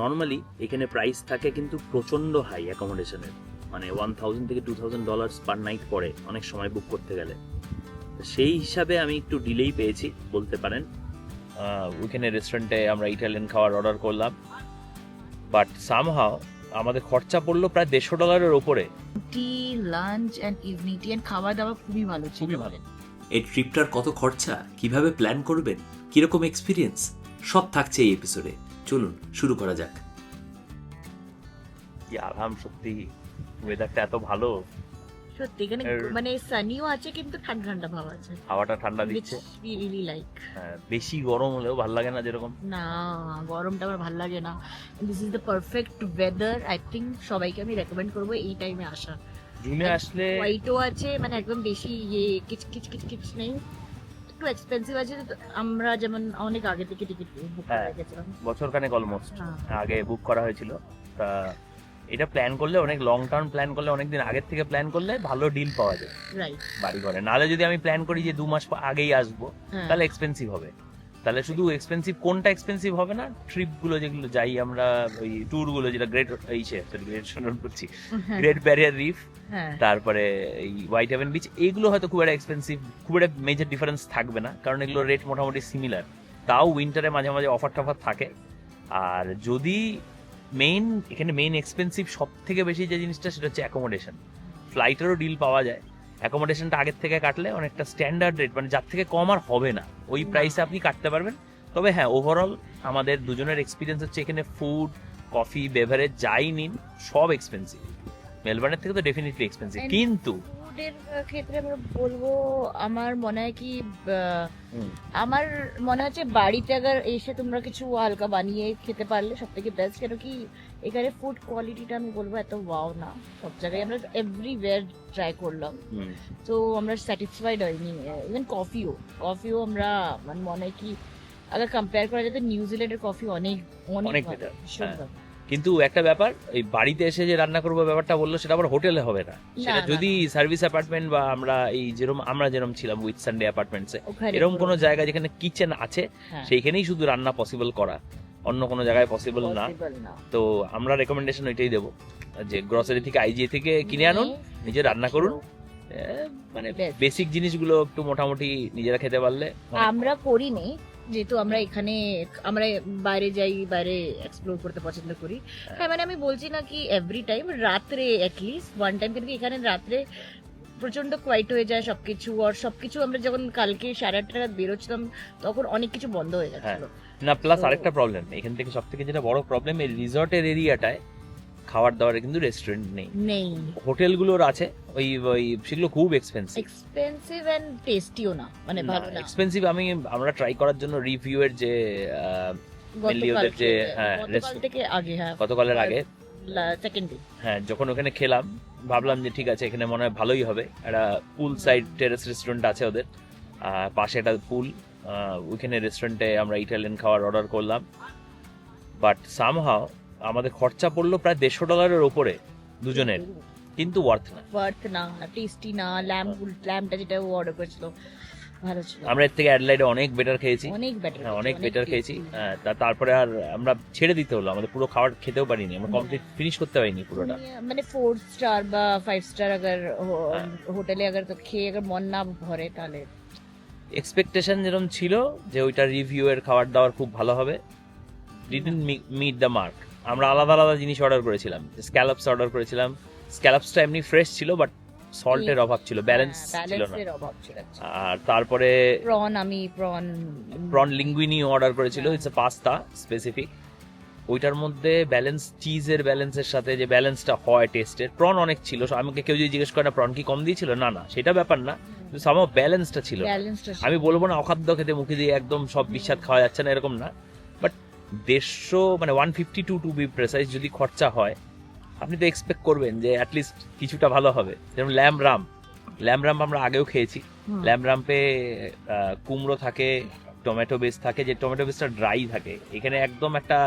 Normally এখানে price থাকে কিন্তু প্রচণ্ড হাই অ্যাকোমোডেশনের মানে ওয়ান থাউজেন্ড থেকে two thousand dollars per night পড়ে অনেক সময় বুক করতে গেলে। তো সেই হিসাবে আমি একটু ডিলেই পেয়েছি বলতে পারেন। ওইখানে রেস্টুরেন্টে আমরা ইটালিয়ান খাবার অর্ডার করলাম। বাট সামহাও আমাদের খরচা পড়ল প্রায় দেড়শো ডলারের ওপরে tea lunch and evening tea and খাওয়া দাওয়া খুবই ভালো খুবই ভালো। এই ট্রিপটার কত খরচা? কীভাবে প্ল্যান করবেন? কীরকম এক্সপিরিয়েন্স সব থাকছে এই এপিসোডে চলুন শুরু করা যাক। কি আরাম সত্যি ওয়েদারটা এত ভালো। সত্যি এখানে মানে সানিও আছে কিন্তু ঠান্ডা ঠান্ডা ভাব আছে। হাওয়াটা ঠান্ডা দিচ্ছে। we really like হ্যাঁ, বেশি গরম হলেও ভালো লাগে না যেরকম। না গরমটা আমার ভালো লাগে না। This is the perfect weather I think সবাইকে আমি রেকমেন্ড করব এই টাইমে আসা। জুনে আসলে হোয়াইটও আছে মানে একদম বেশি ইয়ে কিচ কিচ কিচ কিচ নেই। একটু এক্সপেন্সিভ আছে আমরা যেমন অনেক আগে থেকে টিকিট বুক হ্যাঁ। করে গেছিলাম বছর খানেক অলমোস্ট হ্যাঁ। আগে বুক করা হয়েছিল। তা এটা প্ল্যান করলে অনেক লং টার্ম প্ল্যান করলে অনেক দিন আগের থেকে প্ল্যান করলে ভালো ডিল পাওয়া যায়। রাইট বাড়ি ঘরে নাহলে যদি আমি প্ল্যান করি যে দু মাস আগেই আসব হ্যাঁ। তাহলে এক্সপেন্সিভ হবে। তাহলে শুধু এক্সপেন্সিভ কোনটা এক্সপেন্সিভ হবে না? ট্রিপগুলো যেগুলো যাই আমরা ওই ট্যুরগুলো যেটা গ্রেট এই গ্রেট শোনার করছি গ্রেট ব্যারিয়ার রিফ তারপরে এই হোয়াইট হেভেন বিচ এইগুলো হয়তো খুব একটা এক্সপেন্সিভ খুব একটা মেজর ডিফারেন্স থাকবে না কারণ এগুলো রেট মোটামুটি সিমিলার তাও উইন্টারে মাঝে মাঝে অফার টফার থাকে। আর যদি মেইন এখানে মেইন এক্সপেন্সিভ সব থেকে বেশি যে জিনিসটা সেটা হচ্ছে অ্যাকোমোডেশন ফ্লাইটেরও ডিল পাওয়া যায়। অ্যাকোমোডেশনটা আগের থেকে কাটলে অনেকটা স্ট্যান্ডার্ড রেট মানে যার থেকে কম আর হবে না। ওই প্রাইসে আপনি কাটতে পারবেন। তবে হ্যাঁ ওভারঅল আমাদের দুজনের এক্সপিরিয়েন্স হচ্ছে এখানে ফুড কফি বেভারেজ যাই নিন সব এক্সপেন্সিভ মেলবার্নের থেকে তো ডেফিনেটলি এক্সপেন্সিভ কিন্তু ফুডের ক্ষেত্রে আমরা বলব আমার মনে হয় কি আমার মনে হচ্ছে বাড়িতে আবার এসে তোমরা কিছু হালকা বানিয়ে খেতে পারলে সব থেকে বেস্ট কেন কি এখানে ফুড কোয়ালিটিটা আমি বলব এত ওয়াও না। সব জায়গায় আমরা এভরিওয়্যার ট্রাই করলাম। তো আমরা স্যাটিসফাইড হইনি। ইভেন কফিও কফিও আমরা মানে মনে হয় কি আগে কম্পেয়ার করা যেত নিউজিল্যান্ডের কফি অনেক অনেক ভীষণ। ভালো। কিন্তু একটা ব্যাপার এই বাড়িতে এসে যে রান্না করব ব্যাপারটা বলল সেটা আবার হোটেলে হবে না। সেটা যদি সার্ভিস অ্যাপার্টমেন্ট বা আমরা এই যেরকম আমরা যেরকম ছিলাম উইথ সানডে অ্যাপার্টমেন্টসে এরকম কোনো জায়গা যেখানে কিচেন আছে হ্যাঁ, সেইখানেই শুধু রান্না পসিবল করা। অন্য কোনো জায়গায় পসিবল না। তো আমরা রেকমেন্ডেশন ওইটাই দেবো যে গ্রসারি থেকে আইজিএ থেকে কিনে আনুন নিজে রান্না করুন। মানে. বেসিক জিনিসগুলো একটু মোটামুটি নিজেরা খেতে পারলে আমরা করিনি যেহেতু আমরা এখানে আমরা বাইরে যাই বাইরে এক্সপ্লোর করতে পছন্দ করি। হ্যাঁ। মানে আমি বলছি না কি এভরি টাইম রাত্রে অ্যাটলিস্ট ওয়ান টাইম কিন্তু এখানে রাত্রে প্রচণ্ড কোয়াইট হয়ে যায় সবকিছু আর সবকিছু আমরা যখন কালকে সাড়ে আটটা নাগাদ বেরোচ্ছিলাম তখন অনেক কিছু বন্ধ হয়ে যাচ্ছিল। না প্লাস আরেকটা প্রবলেম এখান থেকে সব থেকে যেটা বড় প্রবলেম এই রিসর্টের এরিয়াটায় খাবার দাবারের কিন্তু রেস্টুরেন্ট নেই। নেই। হোটেলগুলোর আছে ওই ওই সেগুলো খুব এক্সপেন্সিভ এক্সপেন্সিভ এন্ড টেস্টিও না মানে ভালো না এক্সপেন্সিভ আমি আমরা ট্রাই করার জন্য রিভিউ এর যে ওদের যে, হ্যাঁ, থেকে আগে হ্যাঁ। গতকালের আগে। সেকেন্ড ডে হ্যাঁ যখন ওখানে খেলাম ভাবলাম যে ঠিক আছে এখানে মনে হয় ভালোই হবে। একটা পুল সাইড টেরেস রেস্টুরেন্ট আছে ওদের। পাশে একটা পুল ওইখানে রেস্টুরেন্টে আমরা ইটালিয়ান খাবার অর্ডার করলাম। বাট সামহাও আমাদের খরচা পড়ল প্রায় দেড়শো ডলারের ওপরে দুজনের। কিন্তু ওয়ার্থ না ওয়ার্থ না টেস্টি না ল্যাম্প ল্যাম্পটা যেটা ও অর্ডার করেছিল ভালো ছিল আমরা এর থেকে অ্যাডলাইডে অনেক বেটার খেয়েছি অনেক বেটার হ্যাঁ অনেক বেটার খেয়েছি হ্যাঁ, তা- তারপরে আর আমরা ছেড়ে দিতে হলো আমাদের পুরো খাবার খেতেও পারিনি আমরা কমপ্লিট ফিনিশ করতে পারিনি পুরোটা মানে ফোর স্টার বা ফাইভ স্টার अगर হ্যাঁ। হোটেলে अगर তো খেয়ে अगर মন না ভরে তাহলে এক্সপেকটেশন যেরকম ছিল যে ওইটা রিভিউ এর খাবার দাবার খুব ভালো হবে ডিডেন্ট মিট দ্য মার্ক আমরা আলাদা আলাদা জিনিস অর্ডার করেছিলাম স্ক্যালাপস অর্ডার করেছিলাম স্ক্যালাপসটা এমনি ফ্রেশ ছিল বাট সল্টের অভাব ছিল ব্যালেন্স ছিল না। অভাব ছিল আর তারপরে প্রন আমি প্রন প্রন লিঙ্গুইনি অর্ডার করেছিল ইটস এ পাস্তা স্পেসিফিক ওইটার মধ্যে ব্যালেন্স চিজের ব্যালেন্সের সাথে যে ব্যালেন্সটা হয় টেস্টের প্রন অনেক ছিল। আমাকে কেউ যদি জিজ্ঞেস করে না প্রন কি কম দিয়েছিল? না না সেটা ব্যাপার না। কিন্তু সামাও ব্যালেন্সটা ছিল আমি বলব না অখাদ্য খেতে মুখে দিয়ে একদম সব বিস্বাদ খাওয়া যাচ্ছে না এরকম না। বাট দেড়শো মানে one fifty to to be precise যদি খরচা হয় আপনি তো এক্সপেক্ট করবেন যে অ্যাটলিস্ট কিছুটা ভালো হবে। যেমন ল্যাম রাম ল্যাম রাম আমরা আগেও খেয়েছি। ল্যাম রাম্পে কুমড়ো থাকে টমেটো বেস থাকে যে টমেটো বেসটা ড্রাই থাকে। এখানে একদম একটা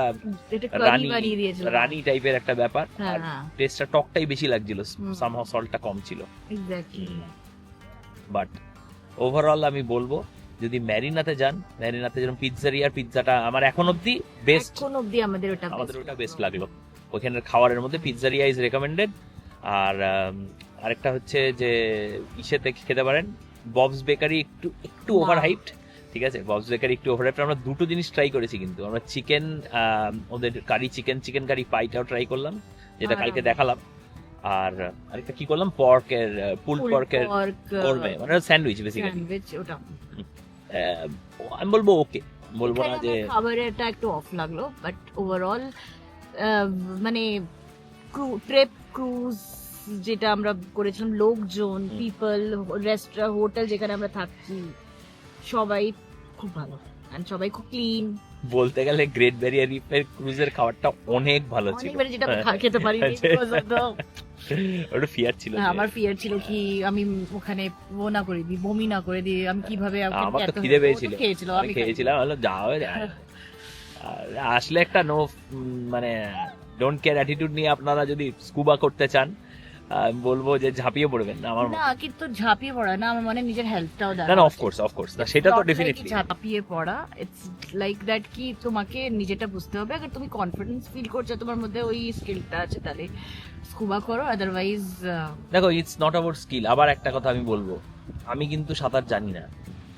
রানি রানী টাইপের একটা ব্যাপার। হ্যাঁ আর হ্যাঁ। টেস্টটা টকটাই বেশি লাগছিল। সামহাও সল্টটা কম ছিল। এক্স্যাক্টলি বাট ওভারঅল আমি বলব যদি ম্যারিনাতে যান ম্যারিনাতে যেরকম পিৎজারিয়ার পিৎজাটা আমার এখন অব্দি বেস্ট এখন অবধি আমাদের ওটা আমাদের ওটা বেস্ট লাগল। ওইখানের খাবারের মধ্যে পিৎজারিয়া ইজ রেকমেন্ডেড আর আরেকটা হচ্ছে যে ইসেতে খেতে পারেন ববস বেকারি একটু একটু। ওভার হাইপড ঠিক আছে? ববস বেকারি একটু ওভার হাইপড আমরা দুটো জিনিস ট্রাই করেছি কিন্তু। আমরা চিকেন ওদের কারি চিকেন চিকেন কারি পাইটাও ট্রাই করলাম যেটা কালকে দেখালাম। আর আরেকটা কি করলাম? পর্কের পুল পর্কের করবে। মানে স্যান্ডউইচ বেসিক্যালি ওটা। আমি বলব ওকে বলব না যে খাবারেরটা একটু অফ লাগল বাট ওভারঅল মানে ট্রিপ ক্রুজ যেটা আমরা করেছিলাম লোকজন পিপল রেস্টুরেন্ট হোটেল যেখানে আমরা থাকছি সবাই খুব ভালো। And সবাই খুব ক্লিন বলতে গেলে গ্রেট ব্যারিয়ার রিফের ক্রুজের খাবারটা অনেক ভালো ছিল। অনেকবার যেটা হ্যাঁ। খেতে পারি ওটা ফিয়ার ছিল হ্যাঁ, আমার ফিয়ার ছিল কি আমি ওখানে ও না করে দিই বমি না করে দিই আমি কীভাবে আমার তো খিদে পেয়েছিল। খেয়েছিল আমি আমি খেয়েছিলাম হলো যাও। আসলে একটা নো মানে ডোন্ট কেয়ার অ্যাটিটিউড নিয়ে আপনারা যদি স্কুবা করতে চান বলব যে ঝাঁপিয়ে পড়বেন না আমার না কিন্তু ঝাঁপিয়ে পড়া না আমার মানে নিজের হেলথটাও না না অফকোর্স অফকোর্স সেটা তো Not like ডেফিনেটলি ঝাঁপিয়ে পড়া ইটস লাইক দ্যাট কি তোমাকে নিজেটা বুঝতে হবে আগে তুমি কনফিডেন্স ফিল করছ তোমার মধ্যে ওই স্কিলটা আছে তাহলে স্কুবা করো আদারওয়াইজ দেখো ইটস নট অ্যাবাউট স্কিল আবার একটা কথা আমি বলব। আমি কিন্তু সাঁতার জানি না।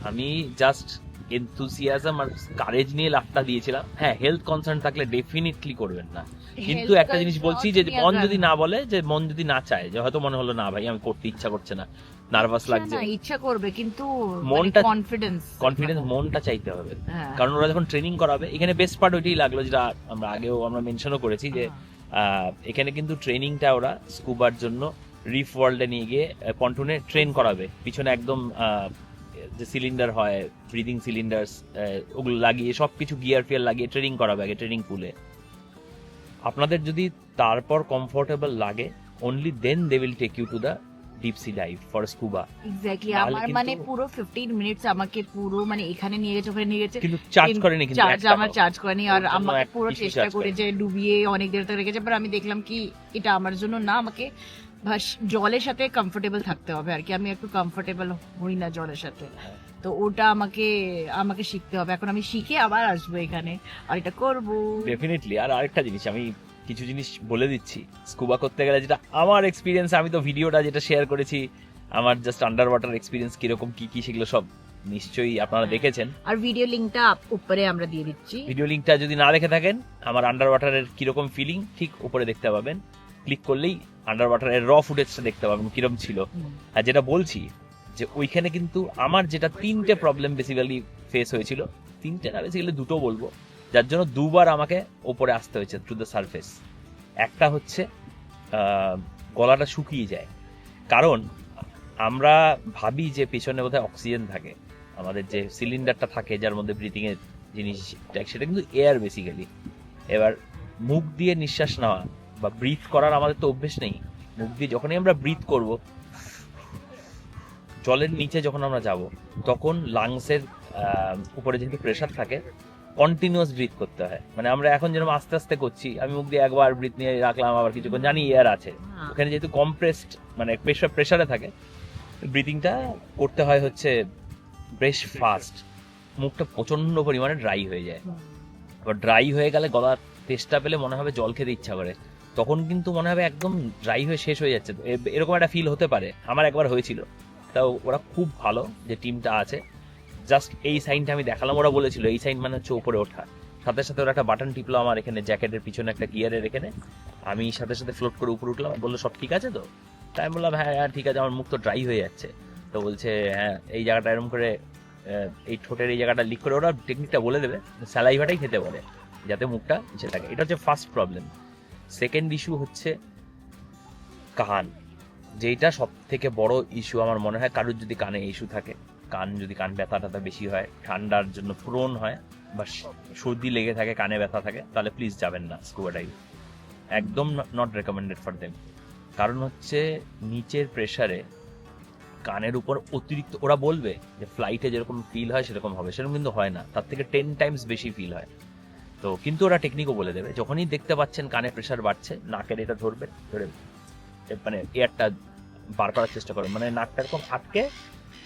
আমি জাস্ট এনথুসিয়াজম আর কারেজ নিয়ে লাফটা দিয়েছিলাম। হ্যাঁ হেলথ কনসার্ন থাকলে ডেফিনেটলি করবেন না। কিন্তু একটা জিনিস বলছি যে মন যদি না বলে যে মন যদি না চায় যে হয়তো মনে হলো না ভাই আমি করতে ইচ্ছা করছে না নার্ভাস লাগছে। ইচ্ছা করবে কিন্তু মনটা- কনফিডেন্স কনফিডেন্স মনটা চাইতে হবে। হ্যাঁ। কারণ ওরা যখন ট্রেনিং করাবে এখানে বেস্ট পার্ট ওইটাই লাগল যেটা আমরা আগেও আমরা মেনশনও করেছি যে আহ, এখানে কিন্তু ট্রেনিংটা ওরা স্কুবার জন্য রিফ ওয়ার্ল্ডে নিয়ে গিয়ে পন্টুনে ট্রেন করাবে। পিছনে একদম যে সিলিন্ডার হয় ব্রিদিং সিলিন্ডার ওগুলো লাগিয়ে সব কিছু গিয়ার ফিয়ার লাগিয়ে ট্রেনিং করাবে আগে ট্রেনিং পুলে আপনাদের যদি তারপর কমফোর্টেবল লাগে only then they will take you to the deep sea dive for scuba exactly আমার মানে পুরো 15 মিনিটস আমাকে পুরো মানে এখানে নিয়ে গেছে ওখানে নিয়ে গেছে। কিন্তু চার্জ করেনি কিন্তু চার্জ আমার। চার্জ করেনি আর আমাকে পুরো চেষ্টা করে যে ডুবিয়ে অনেক দের রেখেছে পর আমি দেখলাম কি এটা আমার জন্য না আমাকে জলের সাথে কমফোর্টেবল থাকতে হবে আর কি। আমি একটু কমফোর্টেবল হই না জলের সাথে। তো ওটা আমাকে আমাকে শিখতে হবে। এখন আমি শিখে আবার আসব এখানে। আর এটা করব। ডেফিনেটলি আর আরেকটা জিনিস আমি কিছু জিনিস বলে দিচ্ছি। স্কুবা করতে গেলে যেটা আমার এক্সপিরিয়েন্স আমি তো ভিডিওটা যেটা শেয়ার করেছি আমার জাস্ট আন্ডার ওয়াটার এক্সপিরিয়েন্স কীরকম কি কি সেগুলো সব নিশ্চয়ই আপনারা হ্যাঁ। দেখেছেন। আর ভিডিও লিংকটা উপরে আমরা দিয়ে দিচ্ছি। ভিডিও লিঙ্কটা যদি না দেখে থাকেন আমার আন্ডার ওয়াটারের কীরকম ফিলিং ঠিক উপরে দেখতে পাবেন। ক্লিক করলেই আন্ডার ওয়াটারের র ফুটেজটা দেখতে পাবেন কীরকম ছিল। আর যেটা বলছি যে ওইখানে কিন্তু আমার যেটা তিনটে প্রবলেম বেসিক্যালি ফেস হয়েছিল তিনটে না বেসিক্যালি দুটো বলব যার জন্য দুবার আমাকে ওপরে আসতে হয়েছে টু দ্য সারফেস একটা হচ্ছে গলাটা শুকিয়ে যায়। কারণ আমরা ভাবি যে পেছনে বোধহয় অক্সিজেন থাকে। আমাদের যে সিলিন্ডারটা থাকে যার মধ্যে ব্রিথিংয়ের জিনিস সেটা কিন্তু এয়ার বেসিক্যালি এবার মুখ দিয়ে নিঃশ্বাস নেওয়া বা ব্রিথ করার আমাদের তো অভ্যেস নেই। মুখ দিয়ে যখনই আমরা ব্রিথ করব জলের নিচে যখন আমরা যাব তখন লাংসের উপরে যেহেতু প্রেশার থাকে কন্টিনিউয়াস ব্রিথ করতে হয়। মানে আমরা এখন যেরকম আস্তে আস্তে করছি আমি মুখ দিয়ে একবার ব্রিথ নিয়ে রাখলাম আবার কিছুক্ষণ জানি এয়ার আছে। হ্যাঁ। ওখানে যেহেতু কম্প্রেসড মানে প্রেশার প্রেশারে থাকে ব্রিথিংটা করতে হয় হচ্ছে বেশ ফাস্ট মুখটা প্রচণ্ড পরিমাণে ড্রাই হয়ে যায়। এবার ড্রাই হয়ে গেলে গলার টেস্টটা পেলে মনে হবে জল খেতে ইচ্ছা করে। তখন কিন্তু মনে হবে একদম ড্রাই হয়ে শেষ হয়ে যাচ্ছে। এরকম একটা ফিল হতে পারে। আমার একবার হয়েছিল। তাও ওরা খুব ভালো যে টিমটা আছে। জাস্ট এই সাইনটা আমি দেখালাম। ওরা বলেছিল, এই সাইন মানে হচ্ছে ওপরে ওঠা। সাথে সাথে ওরা একটা বাটন টিপলো আমার এখানে জ্যাকেটের পিছনে একটা গিয়ারের এখানে। আমি সাথে সাথে ফ্লোট করে উপরে উঠলাম। বলল, সব ঠিক আছে তো? তাই আমি বললাম হ্যাঁ হ্যাঁ ঠিক আছে। আমার মুখ তো ড্রাই হয়ে যাচ্ছে। তো বলছে হ্যাঁ এই জায়গাটা এরকম করে এই ঠোঁটের এই জায়গাটা লিক করে ওরা টেকনিকটা বলে দেবে। স্যালাইভাটাই খেতে বলে যাতে মুখটা নিচে থাকে এটা হচ্ছে ফার্স্ট প্রবলেম সেকেন্ড ইস্যু হচ্ছে কান যেটা সব থেকে বড় ইস্যু আমার মনে হয়। কারোর যদি কানে ইস্যু থাকে, কান যদি কান ব্যথা ট্যাথা বেশি হয়, ঠান্ডার জন্য প্রোন হয় বা সর্দি লেগে থাকে, কানে ব্যথা থাকে, তাহলে প্লিজ যাবেন না স্কুবা ডাইভ একদম নট রেকমেন্ডেড ফর দেম কারণ হচ্ছে নিচের প্রেশারে কানের উপর অতিরিক্ত, ওরা বলবে যে ফ্লাইটে যেরকম ফিল হয়, সেরকম হবে। সেরকম কিন্তু হয় না। তার থেকে টেন টাইমস বেশি ফিল হয়। তো কিন্তু ওরা টেকনিকও বলে দেবে। যখনই দেখতে পাচ্ছেন কানে প্রেশার বাড়ছে, নাকের এটা ধরবে ধরে মানে এয়ারটা বার করার চেষ্টা করবেন। মানে নাকটা এরকম আটকে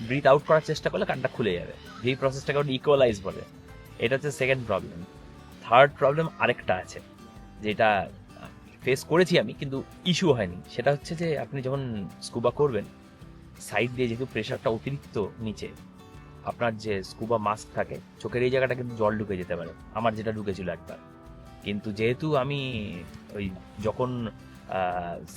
ব্রিথ আউট করার চেষ্টা করলে কানটা খুলে যাবে। এই প্রসেসটাকে ওটা ইকুয়ালাইজ বলে। এটা হচ্ছে সেকেন্ড প্রবলেম থার্ড প্রবলেম আরেকটা আছে, যেটা ফেস করেছি আমি, কিন্তু ইস্যু হয়নি। সেটা হচ্ছে যে আপনি যখন স্কুবা করবেন সাইড দিয়ে যেহেতু প্রেশারটা অতিরিক্ত নিচে আপনার যে স্কুবা মাস্ক থাকে চোখের এই জায়গাটা কিন্তু জল ঢুকে যেতে পারে। আমার যেটা ঢুকেছিল একবার। কিন্তু যেহেতু আমি ওই যখন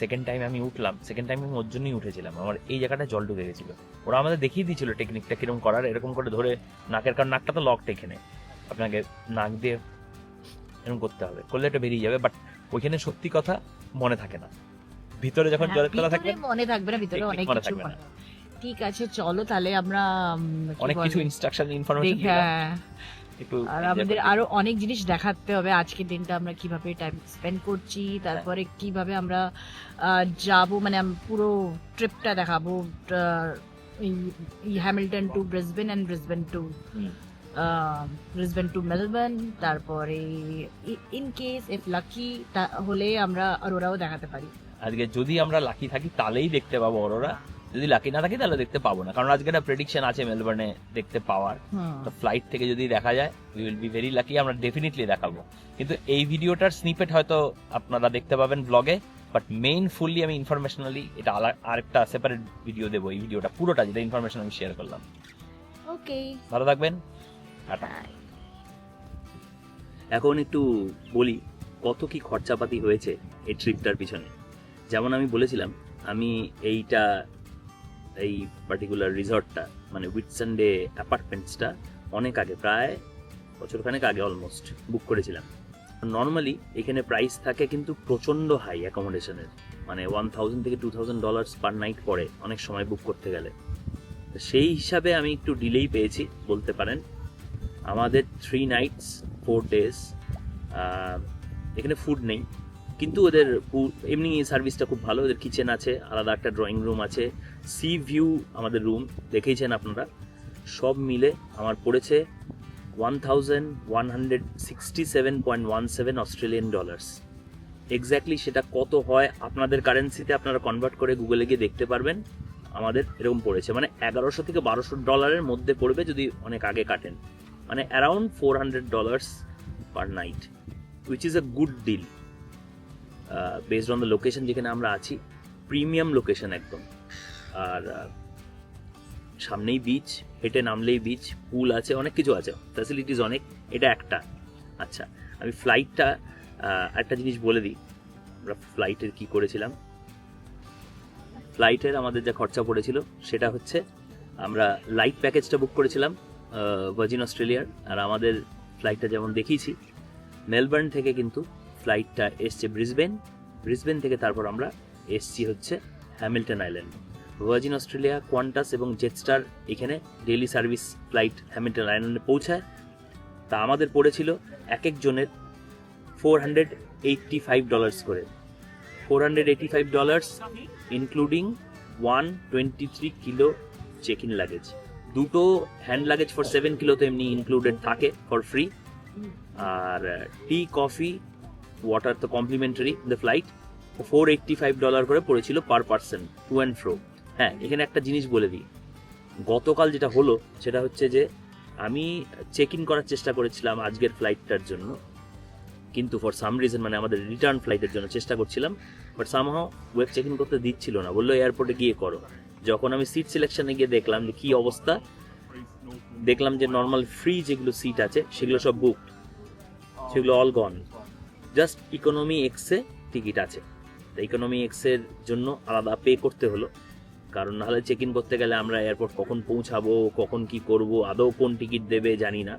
সেকেন্ড টাইম আমি উঠলাম সেকেন্ড টাইম আমি ওর জন্যই উঠেছিলাম আমার এই জায়গাটা জল ঢুকে গেছিল। ওরা আমাদের দেখিয়ে দিয়েছিল টেকনিকটা কীরকম করার এরকম করে ধরে নাকের কারণ নাকটা তো লক এখানে। আপনাকে নাক দিয়ে এরকম করতে হবে করলে এটা বেরিয়ে যাবে বাট ওইখানে সত্যি কথা মনে থাকে না। ভিতরে যখন জলের তলা থাকবে মনে থাকবে না ভিতরে অনেক মনে থাকবে না। ঠিক আছে চলো তাহলে আমরা অনেক কিছু ইনস্ট্রাকশন ইনফরমেশন হ্যাঁ। আর আমাদের আরও অনেক জিনিস দেখাতে হবে। আজকের দিনটা আমরা কীভাবে টাইম স্পেন্ড করছি তারপরে কীভাবে আমরা যাব মানে পুরো ট্রিপটা দেখাবো Hamilton to Brisbane and Brisbane to. Brisbane to Melbourne তারপরে ইন কেস ইফ লাকি হলে আমরা অরোরাও দেখাতে পারি। আজকে যদি আমরা লাকি থাকি তাহলেই দেখতে পাবো অরোরা যদি লাকি না থাকি তাহলে দেখতে পাবো না। কারণ আজকে একটা প্রেডিকশন আছে মেলবোর্নে দেখতে পাওয়ার। হুম। তো ফ্লাইট থেকে যদি দেখা যায় we will be very lucky আমরা ডেফিনেটলি দেখাবো। কিন্তু এই ভিডিওটার স্নিপেট হয়তো আপনারা দেখতে পাবেন ব্লগে বাট মেইন ফুললি আমি ইনফরমেশনালি এটা আরেকটা সেপারেট ভিডিও দেবো এই ভিডিওটা পুরোটা যেটা ইনফরমেশন আমি শেয়ার করলাম। ওকে ভালো থাকবেন। টাটা। এখন একটু বলি কত কি খরচাপাতি হয়েছে এই ট্রিপটার পিছনে? যেমন আমি বলেছিলাম আমি এইটা এই পার্টিকুলার রিসর্টটা মানে উইটসানডে অ্যাপার্টমেন্টসটা অনেক আগে, প্রায় বছরখানেক আগে অলমোস্ট বুক করেছিলাম। নর্মালি এখানে প্রাইস থাকে কিন্তু প্রচণ্ড হাই অ্যাকোমোডেশনের মানে ওয়ান থাউজেন্ড থেকে two thousand dollars per night পড়ে অনেক সময় বুক করতে গেলে। সেই হিসাবে আমি একটু ডিলেই পেয়েছি, বলতে পারেন। আমাদের থ্রি নাইটস ফোর ডেজ এখানে ফুড নেই। কিন্তু ওদের এমনি সার্ভিসটা খুব ভালো, ওদের কিচেন আছে, আলাদা একটা ড্রয়িং রুম আছে সি ভিউ আমাদের রুম দেখেইছেন আপনারা? সব মিলে আমার পড়েছে one thousand one hundred sixty seven point one seven Australian dollars exactly সেটা কত হয় আপনাদের কারেন্সিতে আপনারা কনভার্ট করে গুগলে গিয়ে দেখতে পারবেন, আমাদের এরকম পড়েছে। মানে এগারোশো থেকে বারোশো ডলারের মধ্যে পড়বে যদি অনেক আগে কাটেন। মানে around four hundred dollars per night which is a good deal based on the location যেখানে আমরা আছি প্রিমিয়াম লোকেশন একদম। আর সামনেই বিচ হেঁটে নামলেই বিচ পুল আছে, অনেক কিছু আছে। ফ্যাসিলিটিস অনেক, এটা একটা। আচ্ছা আমি ফ্লাইটটা একটা জিনিস বলে দিই। আমরা ফ্লাইটের কি করেছিলাম? ফ্লাইটের আমাদের যা খরচা পড়েছিল, সেটা হচ্ছে আমরা লাইট প্যাকেজটা বুক করেছিলাম ভার্জিন অস্ট্রেলিয়ার আর আমাদের ফ্লাইটটা যেমন দেখিয়েছি মেলবোর্ন থেকে কিন্তু ফ্লাইটটা এসছে ব্রিসবেন ব্রিসবেন থেকে তারপর আমরা এসছি হচ্ছে Hamilton Island Virgin Australia Qantas এবং জেটস্টার এখানে ডেলি সার্ভিস ফ্লাইট হ্যামিল্টন আইল্যান্ডে পৌঁছায়। তা আমাদের পড়েছিল এক একজনের four hundred eighty five dollars করে। Four hundred eighty five dollars including one twenty three kilo check in luggage দুটো hand luggage for seven kilo তো এমনি ইনক্লুডেড থাকে ফর ফ্রি আর টি কফি ওয়াটার তো complimentary the flight four eighty five dollar করে পড়েছিল per person to and fro হ্যাঁ এখানে একটা জিনিস বলে দিই। গতকাল যেটা হলো, সেটা হচ্ছে যে, আমি চেক ইন করার চেষ্টা করেছিলাম আজকের ফ্লাইটটার জন্য, কিন্তু ফর সাম রিজন মানে আমাদের রিটার্ন ফ্লাইটের জন্য চেষ্টা করছিলাম but somehow web check in করতে দিচ্ছিল না, বলল এয়ারপোর্টে গিয়ে করো। যখন আমি সিট সিলেকশনে গিয়ে দেখলাম যে কী অবস্থা, দেখলাম যে নর্মাল ফ্রি যেগুলো সিট আছে, সেগুলো সব বুকড সেগুলো অল গন জাস্ট ইকোনমি এক্সে টিকিট আছে। ইকোনমি এক্সের জন্য আলাদা পে করতে হলো। কারণ নাহলে চেক ইন করতে গেলে আমরা এয়ারপোর্ট কখন পৌঁছাবো, কখন কি করব, আদৌ কোন টিকিট দেবে জানি না।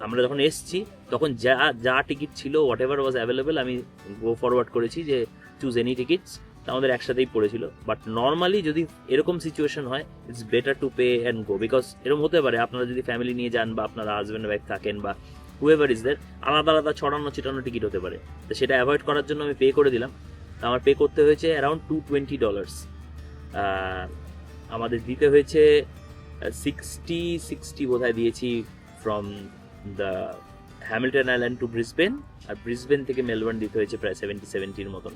আমরা যখন এসছি, তখন যা যা টিকিট ছিল হোয়াট এভার ওয়াজ অ্যাভেলেবেল আমি গো ফরওয়ার্ড করেছি যে চুজ এনি টিকিটস আমাদের একসাথেই পড়েছিল। বাট নর্মালি যদি এরকম সিচুয়েশন হয় it's better to pay and go because এরকম হতে পারে। আপনারা যদি ফ্যামিলি নিয়ে যান বা আপনারা হাজব্যান্ড ওয়াইফ থাকেন বা হুয়েভার ইজ দের আলাদা আলাদা ছড়ানো ছিটানো টিকিট হতে পারে। তো সেটা অ্যাভয়েড করার জন্য আমি পে করে দিলাম। তো আমার পে করতে হয়েছে অ্যারাউন্ড টু টোয়েন্টি ডলার্স আমাদের দিতে হয়েছে সিক্সটি সিক্সটি বোধহয় দিয়েছি from the Hamilton Island to Brisbane R Brisbane থেকে মেলবোর্ন দিতে হয়েছে প্রায় সেভেন্টি সেভেন্টির মতন।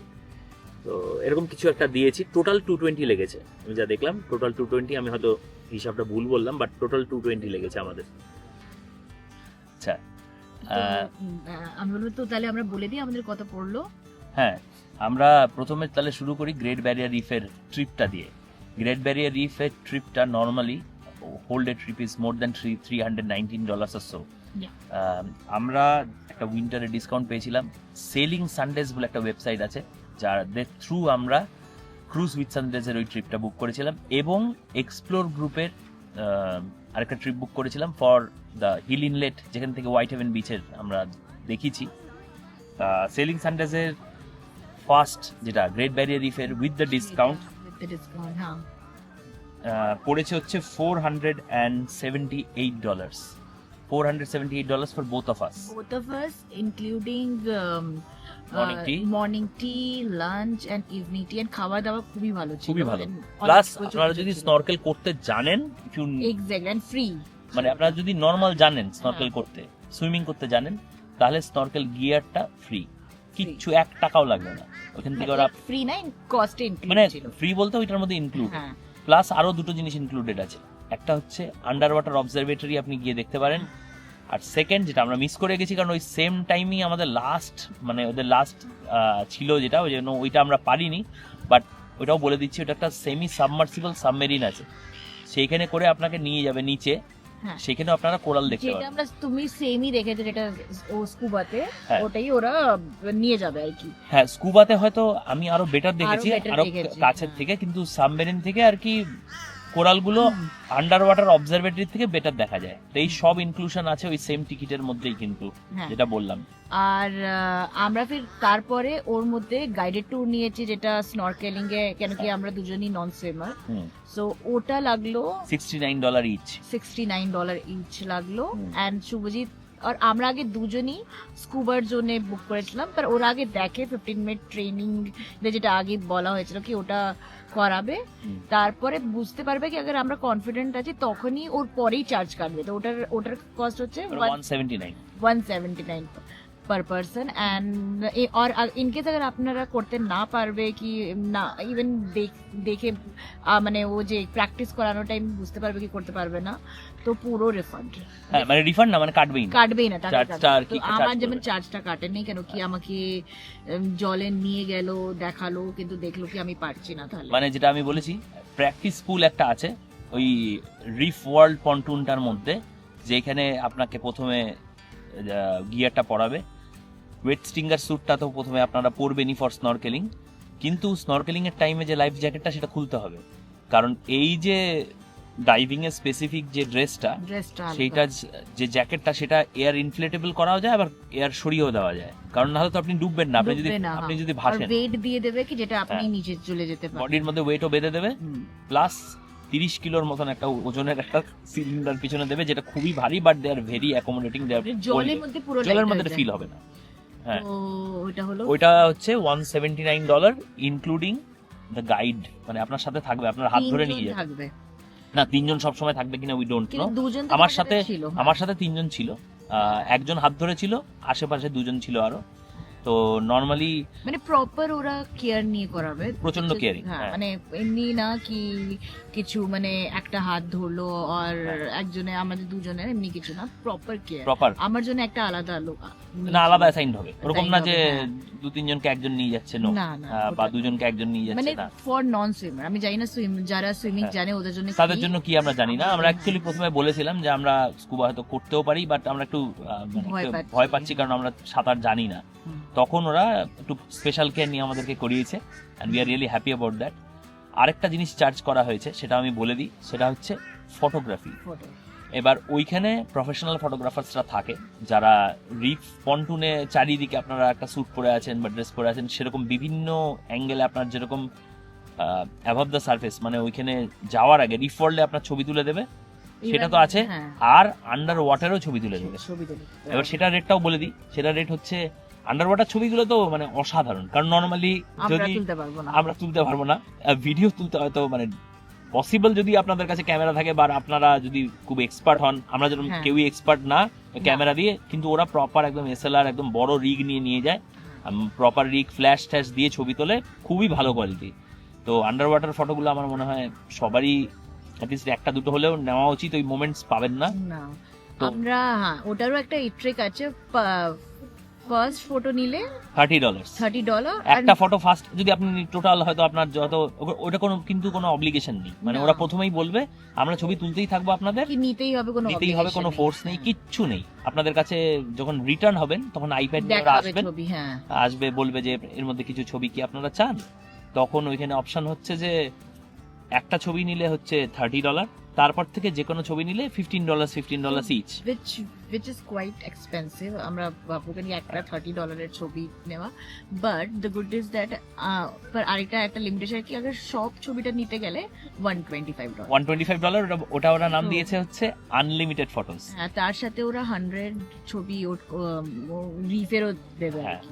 তো এরকম কিছু একটা দিয়েছি। টোটাল টু টোয়েন্টি লেগেছে। আমি যা দেখলাম টোটাল টু টোয়েন্টি আমি হয়তো হিসাবটা ভুল বললাম বাট টোটাল টু টোয়েন্টি লেগেছে আমাদের। আচ্ছা আমি বলব তো তাহলে আমরা বলে দিই আমাদের কত পড়ল। হ্যাঁ আমরা প্রথমে তাহলে শুরু করি গ্রেট ব্যারিয়ার রিফের ট্রিপটা দিয়ে। গ্রেট ব্যারিয়ার রিফের ট্রিপটা normally hold a trip is more than three three hundred nineteen dollars so আমরা একটা উইন্টারে ডিসকাউন্ট পেয়েছিলাম। সেলিং সানডেজ বলে একটা ওয়েবসাইট আছে যাদের থ্রু আমরা ক্রুজ উইথ সানডেজের ওই ট্রিপটা বুক করেছিলাম। এবং এক্সপ্লোর গ্রুপের আরেকটা ট্রিপ বুক করেছিলাম ফর দ্য হিল ইনলেট যেখান থেকে হোয়াইট হেভেন বিচের আমরা দেখিয়েছি। সেলিং সানডেজের ফার্স্ট যেটা গ্রেট ব্যারিয়ার রিফের উইথ দ্য ডিসকাউন্ট পড়েছে হচ্ছে four hundred and seventy eight dollars four hundred seventy eight dollars for both of us both of us including Morning tea? Morning tea lunch and evening tea and খাওয়া দাওয়া খুবই ভালো ছিল। খুবই ভালো। Plus আপনারা যদি স্নরকেল করতে জানেন ইউ এক্স্যাক্ট এন্ড ফ্রি মানে আপনারা যদি নর্মাল জানেন স্নরকেল করতে সুইমিং করতে জানেন তাহলে স্নরকেল গিয়ারটা ফ্রি কিচ্ছু এক টাকাও লাগবে না। ওখান থেকে ওরা ফ্রি না কস্ট ইনক্লুড মানে ফ্রি বলতে ওইটার মধ্যে ইনক্লুড হ্যাঁ। প্লাস আরও দুটো জিনিস ইনক্লুডেড আছে। একটা হচ্ছে আন্ডার ওয়াটার অবজারভেটরি আপনি গিয়ে দেখতে পারেন। আর সেকেন্ড যেটা আমরা মিস করে গেছি কারণ ওই সেম টাইমই আমাদের লাস্ট মানে ওদের লাস্ট ছিল যেটা ওই জন্য ওইটা আমরা পারিনি বাট ওইটাও বলে দিচ্ছি ওটা একটা সেমি সাবমার্সিবল সাবমেরিন আছে সেইখানে করে আপনাকে নিয়ে যাবে নিচে হ্যাঁ। সেখানে আপনারা কোরাল দেখতে পাবেন আমরা তুমি সেমই রেখেছো যেটা ও স্কুবাতে হ্যাঁ। ওটাই ওরা নিয়ে যাবে আর কি হ্যাঁ স্কুবাতে হয়তো আমি আরও বেটার দেখেছি আরও কাছের হ্যাঁ। থেকে কিন্তু সাবমেরিন থেকে আর কি কোরালগুলো আন্ডার ওয়াটার অবজারভেটরি থেকে বেটার দেখা যায়। তো এই সব ইনক্লুশন আছে ওই সেম টিকিটের মধ্যেই কিন্তু হ্যাঁ। যেটা বললাম। আর আমরা ফির তারপরে ওর মধ্যে গাইডেড ট্যুর নিয়েছি যেটা স্নরকেলিং এ কেন কি আমরা দুজনই নন সুইমার সো ওটা লাগল sixty nine dollar each sixty nine dollar each লাগল। অ্যান্ড শুভজিৎ আর আমরা আগে দুজনই স্কুবার জন্য বুক করেছিলাম ਪਰ ওরা আগে দেখে ফিফটিন মিনিট ট্রেনিং যেটা আগে বলা হয়েছিল কি ওটা করাবে হুম। তারপরে বুঝতে পারবে কি আগে আমরা কনফিডেন্ট আছি তখনই ওর পরেই চার্জ কাটবে তো ওটার ওটার কস্ট হচ্ছে ওয়ান সেভেন্টি নাইন 179 पर per person and R in case আগে আপনারা করতে না পারবে কি না ইভেন দেখে মানে ও যে প্র্যাকটিস করানো টাইম বুঝতে পারবে কি করতে পারবে না তো পুরো রিফান্ড হ্যাঁ মানে রিফান্ড না মানে কাটবেই না। কাটবেই না টাকাটা আমার যেমন চার্জটা কাটেনি কেন কি আমাকে জলে নিয়ে গেল দেখাল কিন্তু দেখল কি আমি পারছি না তাহলে। মানে যেটা আমি বলেছি প্র্যাকটিস স্কুল একটা আছে ওই রিফ ওয়ার্ল্ড পন্টুনটার মধ্যে যেখানে আপনাকে প্রথমে গিয়ারটা পড়াবে ওয়েট স্টিঙ্গার স্যুটটা তো প্রথমে আপনারা পরবেনই ফর স্নরকেলিং কিন্তু স্নরকেলিং এর টাইমে যে লাইফ জ্যাকেটটা সেটা খুলতে হবে। কারণ এই যে ডাইভিং এর স্পেসিফিক যে ড্রেসটা সেইটা যে- জ্যাকেটটা সেটা এয়ার ইনফ্লেটেবল করাও যায় আবার এয়ার সরিয়েও দেওয়া যায়। কারণ নাহলে তো আপনি ডুববেন না আপনি যদি আপনি হ্যাঁ। যদি আর ভাসেন ওয়েট দিয়ে দেবে কি যেটা আপনি হ্যাঁ। নিচে চলে যেতে পারেন বডির মধ্যে ওয়েটও বেঁধে দেবে। প্লাস তিরিশ কিলোর মতন একটা ওজনের একটা সিলিন্ডার পিছনে দেবে যেটা খুবই ভারী but they are very accommodating they জলের মধ্যে পুরো জলের মধ্যে ফিল হবে না। হ্যাঁ। ওটা হলো? ওইটা হচ্ছে one seventy nine dollar including the guide মানে আপনার সাথে থাকবে আপনার হাত ধরে নিয়ে যাবে। থাকবে। না তিনজন সবসময় থাকবে কিনা উই ডোন্ট নো আমার সাথে। আমার সাথে তিনজন ছিল। একজন হাত ধরে ছিল আশেপাশে দুজন ছিল আরও। তো নর্মালি মানে প্রপার ওরা কেয়ার নিয়ে করাবে। প্রচণ্ড caring, হ্যাঁ হ্যাঁ। মানে এমনি না কি কিছু মানে একটা হাত ধরলো আর। একজনে আমাদের দুজনের এমনি কিছু না প্রপার কেয়ার প্রপার আমার জন্য একটা আলাদা লোক না আলাদা অ্যাসাইন হবে ওরকম না যে হ্যাঁ। দু তিনজনকে একজন নিয়ে যাচ্ছে নো বা দুজনকে একজন নিয়ে মানে যাচ্ছে না ফর নন সুইমার আমি জানি না সুইম যারা সুইমিং হ্যাঁ। জানে ওদের জন্য তাদের জন্য কি আমরা জানি না আমরা অ্যাকচুয়ালি প্রথমে বলেছিলাম যে আমরা স্কুবা হয়তো করতেও পারি বাট আমরা একটু মানে ভয় পাচ্ছি। কারণ আমরা সাঁতার জানি না তখন ওরা একটু স্পেশাল কেয়ার নিয়ে আমাদেরকে করিয়েছে and we are really happy about that আরেকটা জিনিস চার্জ করা হয়েছে সেটা আমি বলে দিই সেটা হচ্ছে ফটোগ্রাফি এবার ওইখানে প্রফেশনাল ফটোগ্রাফার্সরা থাকে যারা রিফ পন্টুনে চারিদিকে আপনারা একটা স্যুট পরে আছেন বা ড্রেস পরে আছেন সেরকম বিভিন্ন অ্যাঙ্গেলে আপনার যেরকম অ্যাভাব দ্য সার্ফেস মানে ওইখানে যাওয়ার আগে রিফ ওয়ার্ল্ডে আপনার ছবি তুলে দেবে সেটা তো আছে হ্যাঁ। আর আন্ডার ওয়াটারও ছবি তুলে দেবে। এবার সেটা রেটটাও বলে দিই সেটা রেট হচ্ছে আন্ডার ওয়াটার ছবিগুলো তো মানে অসাধারণ। কারণ নর্মালি যদি আমরা তুলতে পারব না। ভিডিও তুলতে হয়তো মানে পসিবল যদি আপনাদের কাছে ক্যামেরা থাকে বা আপনারা যদি খুব এক্সপার্ট হন আমরা যেরকম হ্যাঁ। কেউই এক্সপার্ট না ক্যামেরা দিয়ে কিন্তু ওরা প্রপার একদম এসএলআর একদম বড় রিগ নিয়ে নিয়ে যায়। প্রপার রিক ফ্ল্যাশ ট্যাশ দিয়ে ছবি তোলে খুবই ভালো কোয়ালিটি তো আন্ডার ওয়াটার ফটোগুলো আমার মনে হয় সবারই অ্যাটলিস্ট একটা দুটো হলেও নেওয়া উচিত ওই মোমেন্টস পাবেন না। আমরা হ্যাঁ ওটারও একটা ট্রিক আছে ফার্স্ট ফটো নিলে থার্টি ডলার্স থার্টি ডলার একটা ফটো ফার্স্ট যদি আপনি টোটাল হয়তো আপনার যত ওটা কোনো কিন্তু কোনো অব্লিগেশন নেই। মানে ওরা প্রথমেই বলবে আমরা ছবি তুলতেই থাকব আপনাদের। কি নিতেই হবে কোনো দিতেই হবে কোনো ফোর্স নেই। কিচ্ছু নেই। আপনাদের কাছে যখন রিটার্ন হবেন তখন আইপ্যাড আসবেন হ্যাঁ। আসবে বলবে যে এর মধ্যে কিছু ছবি কি আপনারা চান? তখন ওইখানে অপশন হচ্ছে যে একটা ছবি নিলে হচ্ছে থার্টি ডলার তারপর থেকে যে কোনো ছবি নিলে fifteen dollar fifteen dollar each which which is quite expensive আমরা ভাববো কি একটা থার্টি ডলারের ছবি নেওয়া। But the good is that पर আরেকটা একটা লিমিটেশন কি? আগে সব ছবিটা নিতে গেলে one twenty five dollar one twenty five dollar ওটা ওরা নাম। দিয়েছে হচ্ছে আনলিমিটেড ফটোস হ্যাঁ তার সাথে ওরা হান্ড্রেড ছবি রিফেরও দেবে হ্যাঁ।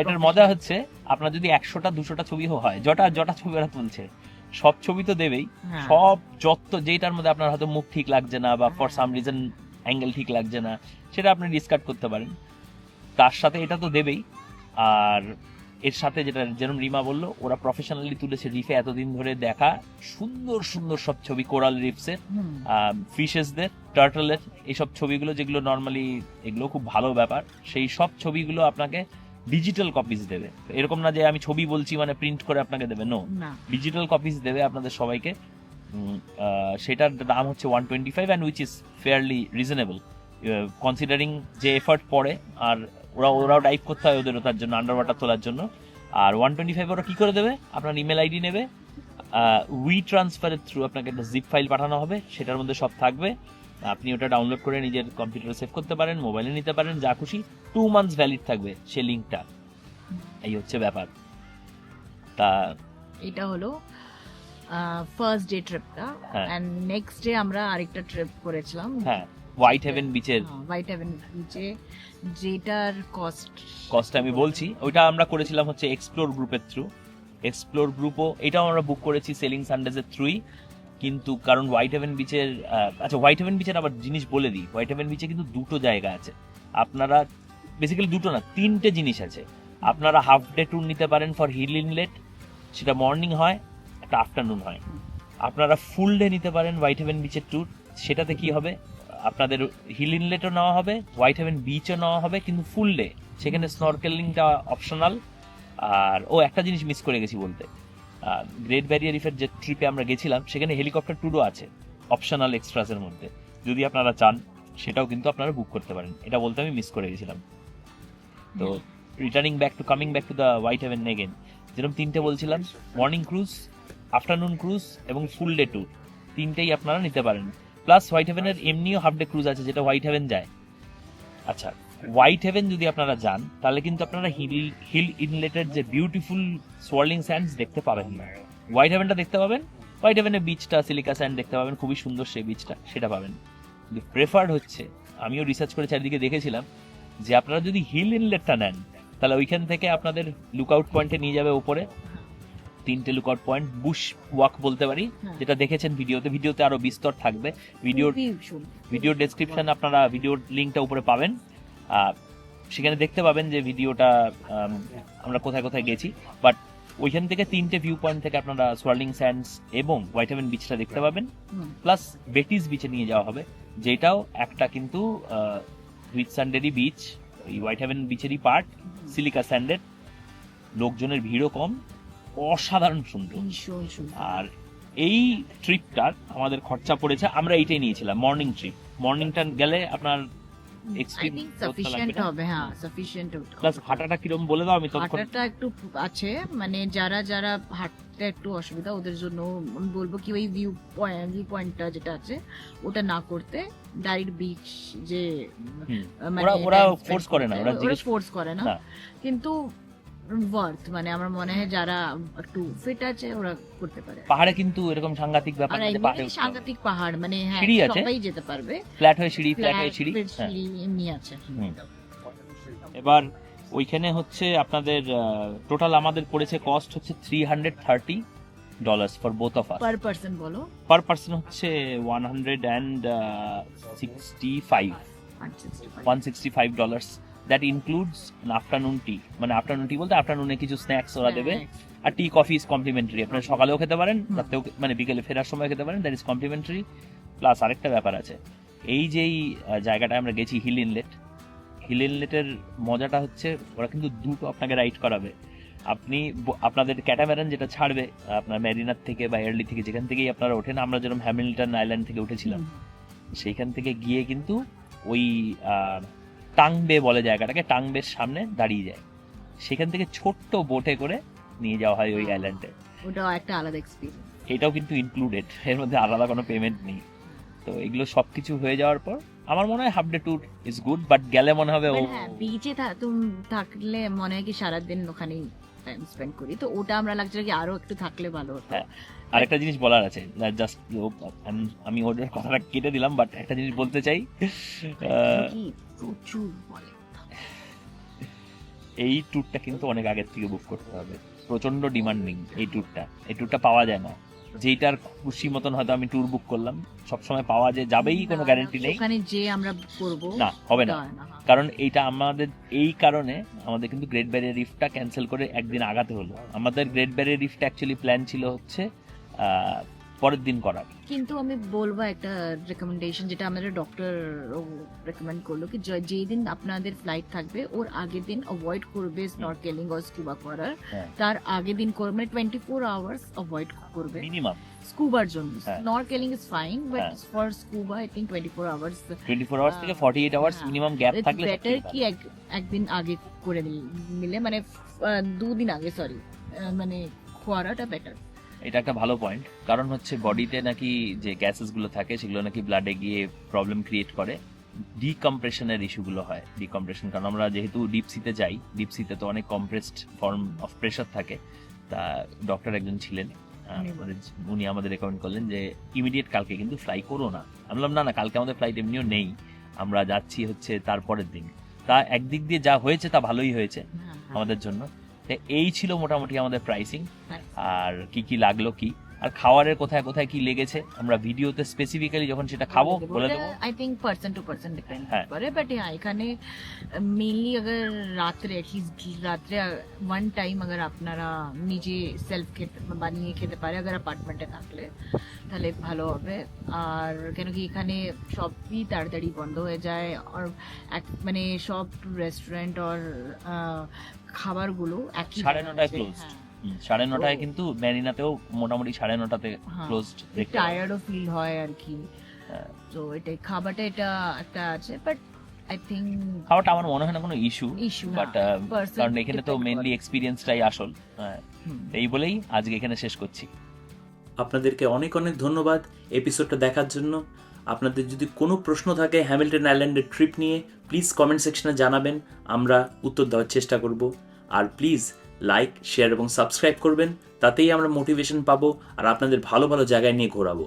এটার মজা হচ্ছে আপনার যদি একশোটা দুশোটা ছবি হয় জটা জটা ছবি ওরা তুলছে সব ছবি তো দেবেই হ্যাঁ। সব যত যেটার মধ্যে আপনার হয়তো মুখ ঠিক লাগছে না বা ফর। সাম রিজন অ্যাঙ্গেল ঠিক লাগছে না সেটা আপনি ডিসকার্ড করতে পারেন তার সাথে এটা তো দেবেই আর এর সাথে যেটা যেরকম রিমা বলল ওরা প্রফেশনালি তুলেছে রিফে এতদিন ধরে দেখা সুন্দর সুন্দর সব ছবি কোরাল রিফসের। ফিশেসদের টার্টলের এইসব ছবিগুলো যেগুলো নর্মালি এগুলো খুব ভালো ব্যাপার সেই সব ছবিগুলো আপনাকে ডিজিটাল কপিস দেবে। এরকম না যে আমি ছবি বলছি মানে প্রিন্ট করে আপনাকে দেবে নো। ডিজিটাল কপিস দেবে আপনাদের সবাইকে। সেটার দাম হচ্ছে one twenty five and which is fairly reasonable considering যে এফার্ট পড়ে আর ওরা ওরাও ডাইভ করতে হয় ওদের তার জন্য আন্ডার ওয়াটার তোলার জন্য। আর ওয়ান টোয়েন্টি ফাইভ ওরা কি করে দেবে? আপনার ইমেল আইডি নেবে। উই ট্রান্সফারের থ্রু আপনাকে একটা জিপ ফাইল পাঠানো হবে সেটার মধ্যে সব থাকবে। আপনি ওটা ডাউনলোড করে নিজের কম্পিউটারে সেভ করতে পারেন মোবাইলে নিতে পারেন যা খুশি টু মান্থস ভ্যালিড থাকবে সে লিঙ্কটা এই হচ্ছে ব্যাপার। তা এটা হলো ফার্স্ট ডে ট্রিপটা। এন্ড নেক্সট ডে আমরা আরেকটা ট্রিপ করেছিলাম। হ্যাঁ হোয়াইট হেভেন বিচের হোয়াইট হেভেন বিচে যেটার কস্ট কস্ট আমি বলছি ওইটা আমরা করেছিলাম হচ্ছে এক্সপ্লোর গ্রুপের থ্রু এক্সপ্লোর গ্রুপও এটাও আমরা বুক করেছি সেলিং সানডেজের থ্রুই কিন্তু কারণ হোয়াইট হেভেন বিচের আচ্ছা হোয়াইট হেভেন বিচের আবার জিনিস বলে দিই। হোয়াইট হেভেন বিচে কিন্তু দুটো জায়গা আছে। আপনারা বেসিক্যালি দুটো না, তিনটে জিনিস আছে। আপনারা হাফ ডে ট্যুর নিতে পারেন ফর হিল ইনলেট সেটা মর্নিং হয়, একটা আফটারনুন হয়। আপনারা ফুল ডে নিতে পারেন হোয়াইট হেভেন বিচের ট্যুর সেটাতে কি হবে? আপনাদের হিল ইনলেটও নেওয়া হবে হোয়াইট হেভেন বিচও নেওয়া হবে, কিন্তু ফুল ডে সেখানে স্নরকেলিংটা অপশনাল আর, ও একটা জিনিস মিস করে গেছি বলতে। গ্রেট ব্যারিয়ার রিফের যে ট্রিপে আমরা গেছিলাম সেখানে হেলিকপ্টার ট্যুরও আছে অপশনাল এক্সট্রাসের মধ্যে। যদি আপনারা চান সেটাও কিন্তু আপনারা বুক করতে পারেন। এটা বলতে আমি মিস করে গেছিলাম। তো returning back to coming back to the white heaven again যেরকম তিনটে বলছিলাম মর্নিং ক্রুজ আফটারনুন ক্রুজ এবং ফুল ডে ট্যুর তিনটেই আপনারা নিতে পারেন। প্লাস হোয়াইট হেভেনের এমনিও হাফ ডে ক্রুজ আছে যেটা হোয়াইট হেভেন যায়। আচ্ছা হোয়াইট হেভেন যদি আপনারা যান তাহলে কিন্তু আপনারা হিল হিল ইনলেটের যে বিউটিফুল সোয়ার্লিং স্যান্ডস দেখতে পাবেন না। হোয়াইট হেভেনটা দেখতে পাবেন হোয়াইট হেভেনের বিচটা সিলিকা স্যান্ড দেখতে পাবেন খুবই সুন্দর সেই বিচটা সেটা পাবেন। কিন্তু প্রেফার্ড হচ্ছে আমিও রিসার্চ করে চারিদিকে দেখেছিলাম যে আপনারা যদি হিল ইনলেটটা নেন তাহলে ওইখান থেকে আপনাদের লুকআউট পয়েন্টে নিয়ে যাবে উপরে। তিনটে লুকআউট পয়েন্ট বুশ ওয়াক বলতে পারি হ্যাঁ। যেটা দেখেছেন ভিডিওতে। ভিডিওতে আরও বিস্তর থাকবে। ভিডিও ভিডিও ডেসক্রিপশন আপনারা ভিডিওর লিঙ্কটা উপরে পাবেন। সেখানে দেখতে পাবেন যে ভিডিওটা আমরা কোথায় কোথায় গেছি। বাট ওইখান থেকে তিনটে ভিউ পয়েন্ট থেকে আপনারা সোয়ার্লিং স্যান্ডস এবং হোয়াইট হেভেন বিচটা দেখতে পাবেন। প্লাস বেটিস বিচে নিয়ে যাওয়া হবে যেটাও একটা কিন্তু হুইট স্যান্ডেরই বিচ ওই হোয়াইট হেভেন বিচেরই পার্ট সিলিকা স্যান্ডের লোকজনের ভিড়ও কম অসাধারণ সুন্দর। আর এই ট্রিপটার আমাদের খরচা পড়েছে আমরা এইটাই নিয়েছিলাম মর্নিং ট্রিপ মর্নিংটা গেলে আপনার আই থিঙ্ক সাফিসিয়েন্ট হবে হ্যাঁ সাফিসিয়েন্ট প্লাস হাঁটাটা কীরকম বলে দাও আমি তখন হাঁটাটা একটু আছে মানে যারা যারা হাঁটতে একটু অসুবিধা ওদের জন্য আমি বলব কি ওই ভিউ পয়েন্ট ভিউ পয়েন্টটা যেটা আছে ওটা না করতে ডাইরেক্ট বিচ যে মানে ওরা- ওরা time করে না, ওরা ফোর্স করে না। না। কিন্তু ওয়ার্থ মানে আমার মনে হয় যারা একটু ফিট আছে ওরা করতে পারে। পাহাড়ে কিন্তু এরকম সাংঘাতিক ব্যাপার সাংঘাতিক পাহাড় মানে হ্যাঁ? সবাই যেতে পারবে। ফ্ল্যাট হয়ে সিঁড়ি ফ্ল্যাট হয়ে সিঁড়ি? হ্যাঁ। এমনি আছে। এবার ওইখানে হচ্ছে আপনাদের টোটাল আমাদের পড়েছে কস্ট হচ্ছে three hundred thirty dollars for both of us per person বলো? পার পার্সন হচ্ছে one hundred and sixty five one sixty five dollars that includes afternoon tea মানে আফটারনুন টি বলতে আফটারনুনে কিছু স্ন্যাক্স ওরা দেবে। হ্যাঁ, আর টি কফি ইজ কমপ্লিমেন্টারি আপনারা সকালেও খেতে পারেন। রাতেও মানে বিকেলে ফেরার সময় খেতে পারেন দ্যাট ইজ কমপ্লিমেন্টারি প্লাস আরেকটা ব্যাপার আছে। এই যেই জায়গাটায় আমরা গেছি হিল ইনলেট হিল ইনলেটের মজাটা হচ্ছে ওরা কিন্তু দুটো আপনাকে রাইড করাবে। আপনি আপনাদের ক্যাটাম্যারান যেটা ছাড়বে আপনার ম্যারিনার থেকে বা এয়ারলি থেকে যেখান থেকেই আপনারা ওঠেন আমরা যেরকম হ্যামিল্টন আইল্যান্ড থেকে উঠেছিলাম সেইখান থেকে গিয়ে কিন্তু ওই টাংবে বলে জায়গাটাকে টাংবের সামনে দাঁড়িয়ে যায়। সেখান থেকে ছোট্ট বোটে করে নিয়ে যাওয়া হয় ওই আইল্যান্ডে ওটাও একটা আলাদা এক্সপিরিয়েন্স এটাও কিন্তু ইনক্লুডেড এর মধ্যে আলাদা কোনো পেমেন্ট নেই। তো এগুলো সব কিছু হয়ে যাওয়ার পর আমার মনে হয় half day tour is good but গেলে মনে হবে ও হ্যাঁ বিচে থাকলে মনে হয় কি সারাদিন ওখানেই টাইম স্পেন্ড করি। তো ওটা আমরা লাগছে কি আরও একটু থাকলে ভালো হতো। হ্যাঁ। আরেকটা জিনিস বলার আছে জাস্ট আমি ওদের কথাটা কেটে দিলাম বাট একটা জিনিস বলতে চাই প্রচুর বলে। এই ট্যুরটা কিন্তু অনেক আগের থেকে বুক করতে হবে। প্রচণ্ড ডিমান্ডিং এই ট্যুরটা এই ট্যুরটা পাওয়া যায় না। যেইটার খুশি মতন হয়তো আমি ট্যুর বুক করলাম সবসময় পাওয়া যায় যাবেই কোনো গ্যারান্টি নেই। ওখানে যে আমরা করব না হবে না। না। কারণ এইটা আমাদের এই কারণে আমাদের কিন্তু গ্রেট ব্যারিয়ার রিফটা ক্যান্সেল করে একদিন আগাতে হলো। আমাদের গ্রেট ব্যারিয়ার রিফটা অ্যাকচুয়ালি প্ল্যান ছিল হচ্ছে আহ, পরের দিন করার। কিন্তু আমি বলব একটা রেকমেন্ডেশন যেটা আমাদের ডক্টর রেকমেন্ড করল কি যেই দিন আপনাদের ফ্লাইট থাকবে ওর আগের দিন অ্যাভয়েড করবে স্নরকেলিং আর স্কুবা করার হ্যাঁ। তার আগের দিন করবে মানে টোয়েন্টি ফোর আওয়ার্স অ্যাভয়েড করবে মিনিমাম স্কুবার জন্য। Snorkelling is fine but. For scuba I twenty four hours twenty four hours থেকে forty eight hours. Minimum gap থাকলে বেটার কি এক- একদিন আগে করে নিল- মানে দুদিন আগে সরি মানে খোয়ারাটা বেটার এটা একটা ভালো পয়েন্ট কারণ হচ্ছে বডিতে নাকি যে গ্যাসেসগুলো থাকে সেগুলো নাকি ব্লাডে গিয়ে প্রবলেম ক্রিয়েট করে। ডিকম্প্রেশনের ইস্যুগুলো হয় ডিকম্প্রেশন কারণ আমরা যেহেতু ডিপসিতে যাই ডিপসিতে তো অনেক কম্প্রেসড ফর্ম অফ প্রেশার থাকে। তা ডক্টর একজন ছিলেন উনি আমাদের- উনি আমাদের রেকমেন্ড করলেন যে ইমিডিয়েট কালকে কিন্তু ফ্লাই করো না। আমি বললাম না না কালকে আমাদের ফ্লাইট এমনিও নেই। আমরা যাচ্ছি হচ্ছে তারপরের দিন। তা একদিক দিয়ে যা হয়েছে তা ভালোই হয়েছে আমাদের জন্য। তো এই ছিল মোটামুটি আমাদের প্রাইসিং। আর কি কি লাগল কি আর খাওয়ারের কোথায় কোথায় কি লেগেছে আমরা ভিডিওতে স্পেসিফিক্যালি যখন সেটা খাবো বলে দেবো I think person to person depend হ্যাঁ। করে বাট হ্যাঁ এখানে মেইনলি अगर রাত্রে অ্যাটলিস্ট রাত্রে ওয়ান টাইম अगर আপনারা নিজে সেলফ খেতে বানিয়ে খেতে পারে अगर অ্যাপার্টমেন্টে থাকলে তাহলে ভালো হবে আর কেন কি এখানে সবই তাড়াতাড়ি বন্ধ হয়ে যায় আর এক- মানে সব রেস্টুরেন্ট আর আহ, খাবারগুলো একই সাড়ে নটায় আছে, closed। হ্যাঁ। হুম, সাড়ে নটায় কিন্তু ম্যারিনাতেও মোটামুটি সাড়ে নটাতে। ক্লোজড টায়ার্ডও ফিল হয় আর কি। হ্যাঁ। তো এটাই খাবারটা এটা একটা আছে বাট আই থিঙ্ক আমার মনে হয় না কোনো ইস্যু ইস্যু বাট কারণ এখানে তো মেনলি এক্সপিরিয়েন্সটাই আসল। হ্যাঁ, এই বলেই আজকে এখানে শেষ করছি। আপনাদেরকে অনেক অনেক ধন্যবাদ এপিসোডটা দেখার জন্য। আপনাদের যদি কোনো প্রশ্ন থাকে হ্যামিল্টন আইল্যান্ডের ট্রিপ নিয়ে প্লিজ কমেন্ট সেকশনে জানাবেন আমরা উত্তর দেওয়ার চেষ্টা করব। আর প্লিজ লাইক শেয়ার এবং সাবস্ক্রাইব করবেন, তাতেই আমরা মোটিভেশন পাবো আর আপনাদের ভালো ভালো জায়গায় নিয়ে ঘোরাবো।